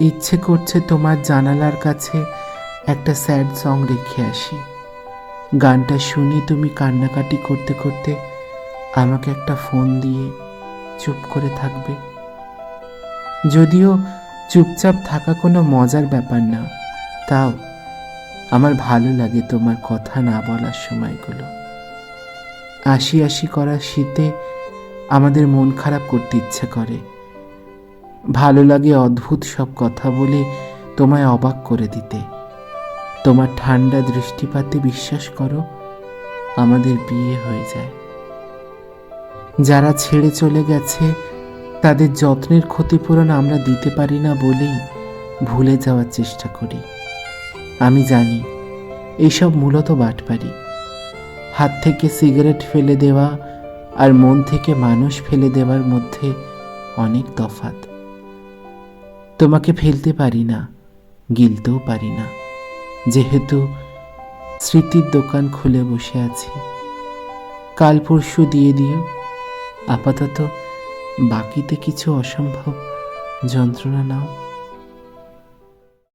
ইচ্ছে করছে তোমার জানালার কাছে একটা স্যাড সং রেখে আসি। গানটা শুনে তুমি কান্নাকাটি করতে করতে আমাকে একটা ফোন দিয়ে চুপ করে থাকবে। যদিও চুপচাপ থাকা কোনো মজার ব্যাপার না, তাও আমার ভালো লাগে তোমার কথা না বলার সময়গুলো। আশি আশি করা শীতে আমাদের মন খারাপ করতে ইচ্ছে করে। ভালো লাগে অদ্ভুত সব কথা বলে তোমায় অবাক করে দিতে। তোমার ঠান্ডা দৃষ্টিপাতে বিশ্বাস করো, আমাদের বিয়ে হয়ে যায়। যারা ছেড়ে চলে গেছে, তাদের যত্নের ক্ষতিপূরণ আমরা দিতে পারি না বলেই ভুলে যাওয়ার চেষ্টা করি। আমি জানি এইসব মূলত বাটপারি। হাত থেকে সিগারেট ফেলে দেওয়া আর মন থেকে মানুষ ফেলে দেওয়ার মধ্যে অনেক তফাৎ। তোমাকে ফেলতে পারি না, গিলতেও পারি না। যেহেতু স্মৃতির দোকান খুলে বসে আছি, কাল পরশু দিয়ে দিও। আপাতত বাকিতে কিছু অসম্ভব যন্ত্রণা নাও।